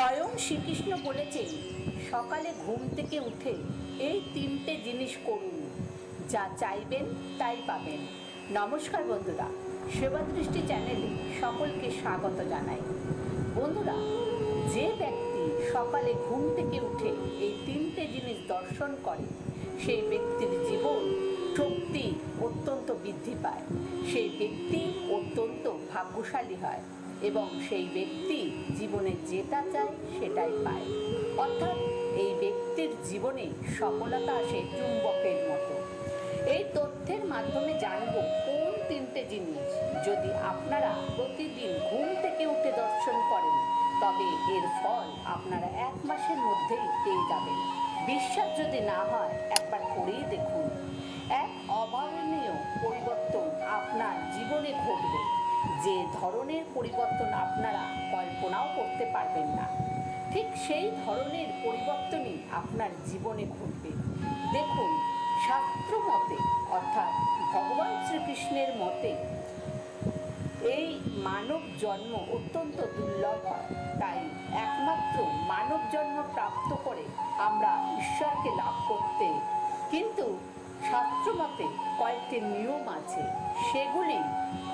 স্বয়ং শ্রীকৃষ্ণ বলেছেন, সকালে ঘুম থেকে উঠে এই তিনটে জিনিস করুন। যা চাইবেন তাই পাবেন। নমস্কার বন্ধুরা সেবা দৃষ্টি চ্যানেলে সকলকে স্বাগত জানাই। বন্ধুরা, যে ব্যক্তি সকালে ঘুম থেকে উঠে এই তিনটে জিনিস দর্শন করে, সেই ব্যক্তির জীবন শক্তি অত্যন্ত বৃদ্ধি পায়। সেই ব্যক্তি অত্যন্ত ভাগ্যশালী হয়। এবং সেই ব্যক্তি জীবনে যেটা চায় সেটাই পায়। অর্থাৎ এই ব্যক্তির জীবনে সফলতা আসে চুম্বকের মতো। এই তথ্যের মাধ্যমে জানব কোন তিনটে জিনিস। যদি আপনারা প্রতিদিন ঘুম থেকে উঠে দর্শন করেন, তবে এর ফল আপনারা এক মাসের মধ্যেই পেয়ে যাবেন। বিশ্বাস যদি না হয়, একবার করেই দেখুন। এক অভাবনীয় পরিবর্তন আপনার জীবনে ঘটবে। যে ধরনের পরিবর্তন আপনারা কল্পনাও করতে পারবেন না। ঠিক সেই ধরনের পরিবর্তনই আপনার জীবনে ঘটবে। দেখুন, শাস্ত্র মতে, অর্থাৎ ভগবান শ্রীকৃষ্ণের মতে, এই মানব জন্ম অত্যন্ত দুর্লভ হয়। তাই একমাত্র মানব জন্ম প্রাপ্ত করে আমরা ঈশ্বরকে লাভ করতে। কিন্তু শাস্ত্রমতে কয়েকটি নিয়ম আছে। সেগুলি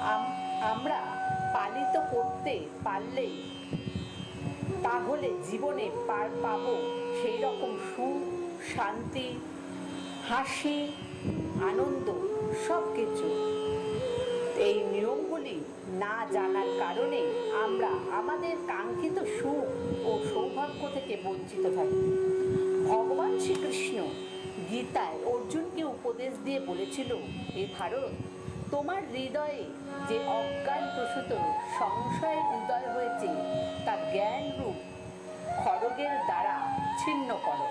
আম- আমরা পালিত করতে পারলেই তাহলে জীবনে পার পাব সেই রকম সুখ, শান্তি, হাসি, আনন্দ সব কিছু এই নিয়মগুলি না জানার কারণে আমরা আমাদের কাঙ্ক্ষিত সুখ ও সৌভাগ্য থেকে বঞ্চিত থাকি। ভগবান শ্রীকৃষ্ণ গীতায় অর্জুনকে উপদেশ দিয়ে বলেছিল, হে ভারত তোমার হৃদয়ে যে অজ্ঞান প্রসূত সংশয়ের উদয় হয়েছে, তা জ্ঞান রূপ খড়গের দ্বারা ছিন্ন করো।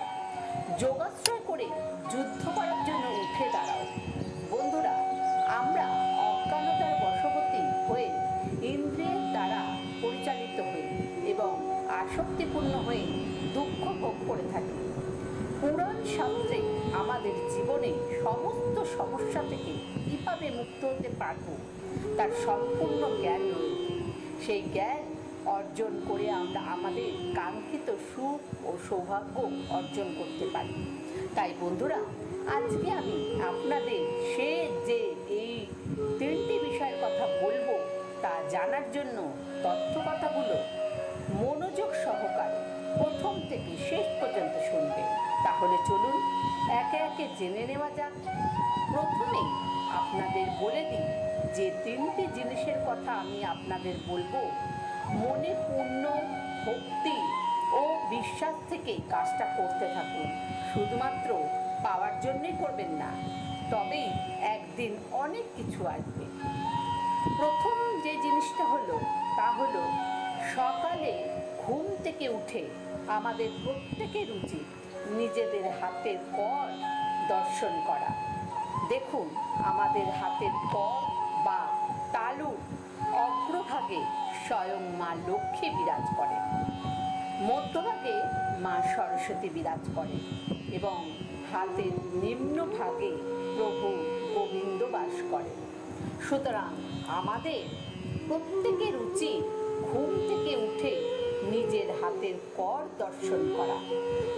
যোগাশ্রয় করে যুদ্ধ করার জন্য উঠে দাঁড়াও। বন্ধুরা, আমরা অজ্ঞানতার বশবর্তী হয়ে ইন্দ্রিয়ের দ্বারা পরিচালিত হই এবং আসক্তিপূর্ণ হয়ে দুঃখ ভোগ করে থাকি। পুরাণ শাস্ত্রে জীবনে সমস্ত সমস্যা থেকে কীভাবে মুক্ত হতে পারব? তার সম্পূর্ণ জ্ঞান রয়েছে সেই জ্ঞান অর্জন করে আমরা আমাদের কাঙ্ক্ষিত সুখ ও সৌভাগ্য অর্জন করতে পারি। তাই বন্ধুরা, আজকে আমি আপনাদের সে যে এই তিনটি বিষয়ের কথা বলব, তা জানার জন্য তথ্য কথাগুলো মনোযোগ সহকারে প্রথম থেকে শেষ পর্যন্ত শুনবে তাহলে চলুন একে একে জেনে নেওয়া যাক। প্রথমেই আপনাদের বলে দিই যে তিনটি জিনিসের কথা আমি আপনাদের বলব। মনে, পূর্ণ, ভক্তি ও বিশ্বাস থেকেই কাজটা করতে থাকুন। শুধুমাত্র পাওয়ার জন্যই করবেন না, তবেই একদিন অনেক কিছু আসবে। প্রথম যে জিনিসটা হলো, তা হলো সকালে ঘুম থেকে উঠে আমাদের প্রত্যেকের উচিত নিজেদের হাতের কর দর্শন করা। দেখুন, আমাদের হাতের কর বা তালুর অগ্রভাগে স্বয়ং মা লক্ষ্মী বিরাজ করেন মধ্যভাগে মা সরস্বতী বিরাজ করেন এবং হাতের নিম্ন ভাগে প্রভু গোবিন্দ বাস করেন সুতরাং আমাদের প্রত্যেকের উচিত ঘুম থেকে উঠে নিজের হাতের কর দর্শন করা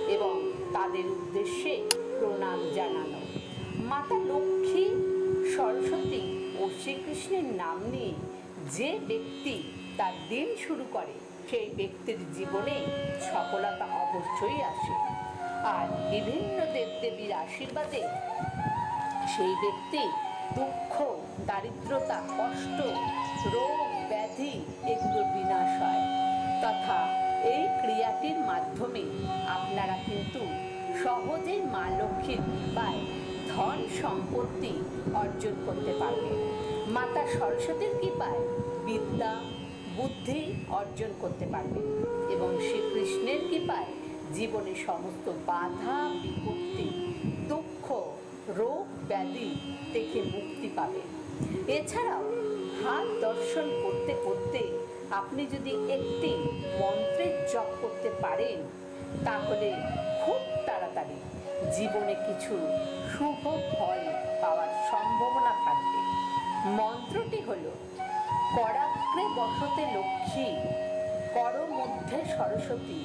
এবং তাদের উদ্দেশ্যে প্রণাম জানানো। মাতা লক্ষ্মী সরস্বতী ও শ্রীকৃষ্ণের নাম নিয়ে যে ব্যক্তি তার দিন শুরু করে, সেই ব্যক্তির জীবনে সফলতা অবশ্যই আসে। আর বিভিন্ন দেবদেবীর আশীর্বাদে সেই ব্যক্তি দুঃখ, দারিদ্রতা, কষ্ট, রোগ, ব্যাধি এগুলোর বিনাশ হয়। তথা এই ক্রিয়াটির মাধ্যমে আপনারা কিন্তু সহজেই মা লক্ষ্মীর কৃপায় ধন সম্পত্তি অর্জন করতে পারবেন। মাতা সরস্বতীর কৃপায় বিদ্যা, বুদ্ধি অর্জন করতে পারবেন এবং শ্রীকৃষ্ণের কৃপায় জীবনে সমস্ত বাধা, বিপত্তি, দুঃখ, রোগ, ব্যাধি থেকে মুক্তি পাবে এছাড়াও হাত দর্শন করতে করতে আপনি যদি একটি মন্ত্রের জপ করতে পারেন, তাহলে খুব তাড়াতাড়ি জীবনে কিছু শুভ ফল পাওয়ার সম্ভাবনা থাকবে। মন্ত্রটি হলো, করাগ্রে বসতে লক্ষ্মী, কর মধ্যে সরস্বতী,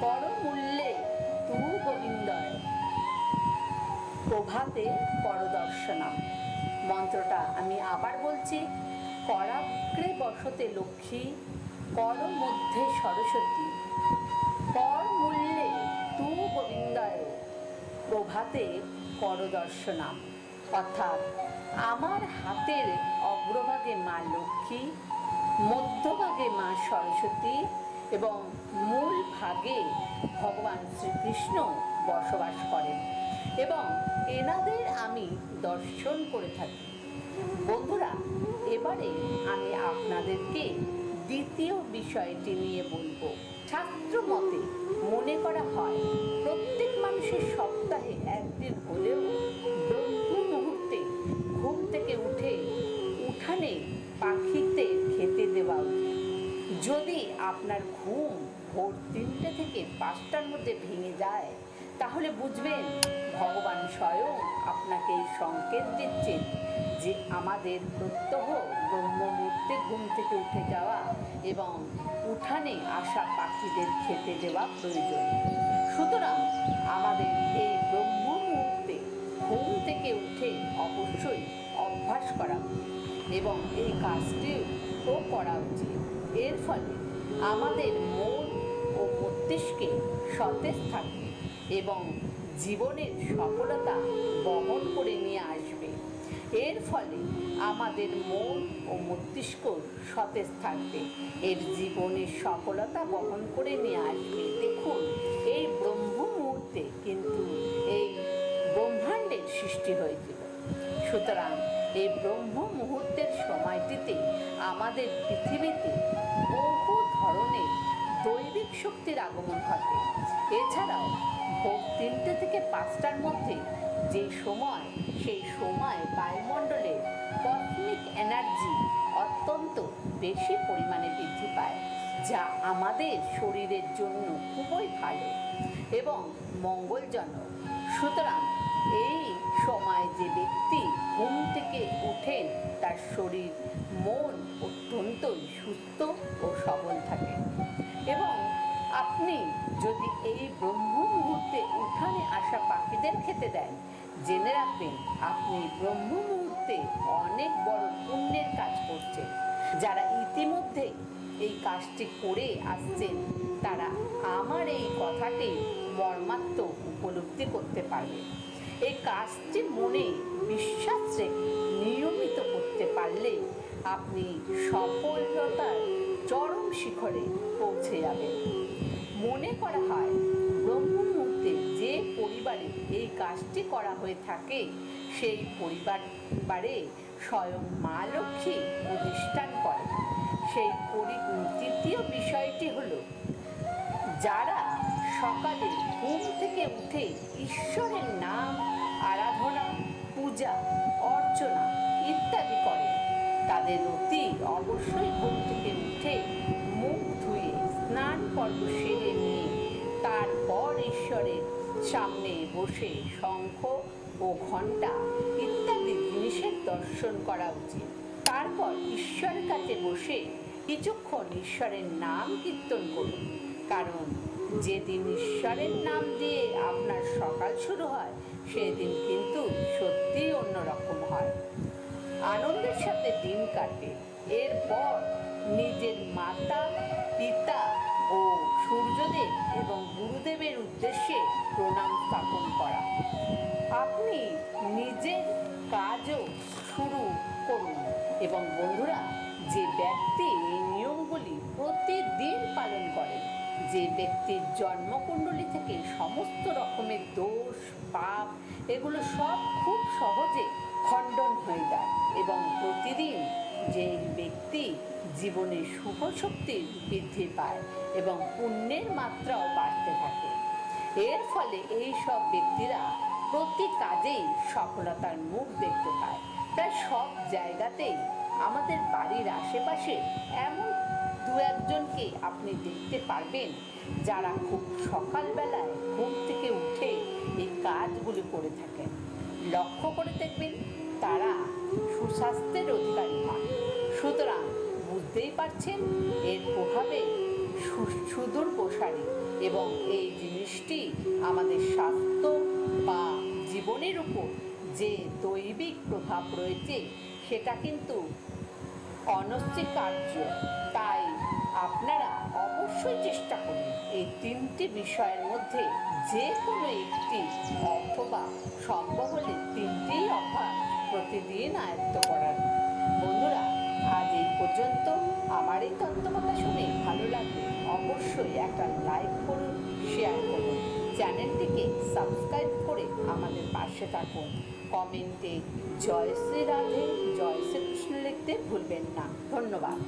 কর মূল্যে তু গোবিন্দয়, প্রভাতে পরদর্শনম মন্ত্রটা আমি আবার বলছি করাগ্রে বসতে লক্ষ্মী কর মধ্যে সরস্বতী। কর মূল্যে তু গোবিন্দায় প্রভাতে করদর্শনাম অর্থাৎ আমার হাতের অগ্রভাগে মা লক্ষ্মী, মধ্যভাগে মা সরস্বতী এবং মূল ভাগে ভগবান শ্রীকৃষ্ণ বসবাস করেন এবং এনাদের আমি দর্শন করে থাকি। বন্ধুরা এবারে আমি আপনাদেরকে দ্বিতীয় বিষয়টি নিয়ে বলব। শাস্ত্র মতে মনে করা হয়, প্রত্যেক মানুষের সপ্তাহে একদিন হলেও ব্রহ্ম মুহূর্তে ঘুম থেকে উঠে উঠানে পাখিতে খেতে দেওয়া উচিত। যদি আপনার ঘুম ভোর তিনটে থেকে পাঁচটার মধ্যে ভেঙে যায়, তাহলে বুঝবেন ভগবান স্বয়ং আপনাকে এই সংকেত দিচ্ছেন যে আমাদের প্রত্যহ ব্রহ্ম মুহূর্তে ঘুম থেকে উঠে যাওয়া এবং উঠানে আসা পাখিদের খেতে দেওয়া প্রয়োজন। সুতরাং আমাদের এই ব্রহ্ম মুহূর্তে ঘুম থেকে উঠে অবশ্যই অভ্যাস করা এবং এই কাজটিও করা উচিত। এর ফলে আমাদের মন ও মস্তিষ্কে সতেজ থাকবে এবং জীবনের সফলতা বহন করে নিয়ে আসবে। এর ফলে আমাদের মন ও মস্তিষ্ক সতেজ থাকবে। এর জীবনের সফলতা বহন করে নিয়ে আসবে। দেখুন, এই ব্রহ্ম মুহূর্তে কিন্তু এই ব্রহ্মাণ্ডের সৃষ্টি হয়েছিল। সুতরাং এই ব্রহ্ম মুহূর্তের সময়টিতে আমাদের পৃথিবীতে বহু ধরনের দৈবিক শক্তির আগমন ঘটে। এছাড়াও ভোর তিনটে থেকে পাঁচটার মধ্যে যে সময়, সেই সময় বায়ুমণ্ডলে কসমিক এনার্জি অত্যন্ত বেশি পরিমাণে বৃদ্ধি পায়, যা আমাদের শরীরের জন্য খুবই ভালো এবং মঙ্গলজনক। সুতরাং এই সময় যে ব্যক্তি ঘুম থেকে উঠেন তার শরীর, মন অত্যন্তই সুস্থ ও সবল থাকে। এবং আপনি যদি এই ব্রহ্ম মুহূর্তে উঠানে আসা পাখিদের খেতে দেন জেনে রাখবেন, আপনি ব্রহ্ম মুহূর্তে অনেক বড় পুণ্যের কাজ করছেন। যারা ইতিমধ্যে এই কাজটি করে আসছেন, তারা আমার এই কথাটি মর্মাত্ম উপলব্ধি করতে পারবে। এই কাজটি মনে বিশ্বাস নিয়মিত করতে পারলে আপনি সফলতার চরম শিখরে পৌঁছে যাবেন। মনে করা হয় ব্রহ্ম মুহূর্তে যে পরিবারে এই কাজটি করা হয়ে থাকে। সেই পরিবারে স্বয়ং মা লক্ষ্মী প্রতিষ্ঠান করে। সেই পরি তৃতীয় বিষয়টি হলো, যারা সকালে ঘুম থেকে উঠে ঈশ্বরের নাম আরাধনা, পূজা, অর্চনা ইত্যাদি করে, তাদের অতি অবশ্যই ঘুম থেকে উঠে মুখ ধুয়ে স্নান পর্ব সেরে নিয়ে তারপর ঈশ্বরের সামনে বসে শঙ্খ ও ঘণ্টা ইত্যাদি জিনিসের দর্শন করা উচিত। তারপর ঈশ্বরের কাছে বসে কিছুক্ষণ ঈশ্বরের নাম কীর্তন করুন। কারণ যেদিন ঈশ্বরের নাম দিয়ে আপনার সকাল শুরু হয়, সেদিন কিন্তু সত্যিই অন্যরকম হয়। আনন্দের সাথে দিন কাটে। এরপর নিজের মাতা, পিতা ও সূর্যদেব এবং গুরুদেবের উদ্দেশ্যে প্রণাম স্থাপন করা। আপনি নিজের কাজও শুরু করুন এবং বন্ধুরা, যে ব্যক্তি এই নিয়মগুলি প্রতিদিন পালন করেন যে ব্যক্তির জন্মকুণ্ডলী থেকে সমস্ত রকমের দোষ, পাপ, এগুলো সব খুব সহজে জীবনে শুভ শক্তি বৃদ্ধি পায় এবং পুণ্যের মাত্রাও বাড়তে থাকে। এর ফলে এই সব ব্যক্তিরা প্রতি কাজেই সফলতার মুখ দেখতে পায়। প্রায় সব জায়গাতেই আমাদের বাড়ির আশেপাশে এমন দু একজনকে আপনি দেখতে পারবেন যারা খুব সকালবেলায় ঘুম থেকে উঠে এই কাজগুলি করে থাকেন। লক্ষ্য করে দেখবেন তারা সুস্বাস্থ্যের অধিকারী হন সুতরাং বুঝতেই পারছেন, এর প্রভাবে সুদূর প্রসারী এবং এই জিনিসটি আমাদের স্বাস্থ্য বা জীবনের উপর যে দৈবিক প্রভাব রয়েছে, সেটা কিন্তু অনস্বীকার্য। তাই আপনারা অবশ্যই চেষ্টা করুন এই তিনটি বিষয়ের মধ্যে যে কোনো একটি অথবা সম্ভব হলে তিনটেই অভ্যাস প্রতিদিন আয়ত্ত করার। পর্যন্ত আমার এই তত্ত্বকথা শুনে ভালো লাগলে অবশ্যই একটা লাইক করুন শেয়ার করুন। চ্যানেলটিকে সাবস্ক্রাইব করে আমাদের পাশে থাকুন। কমেন্টে জয় শ্রী রাধে, জয় শ্রীকৃষ্ণ লিখতে ভুলবেন না। ধন্যবাদ।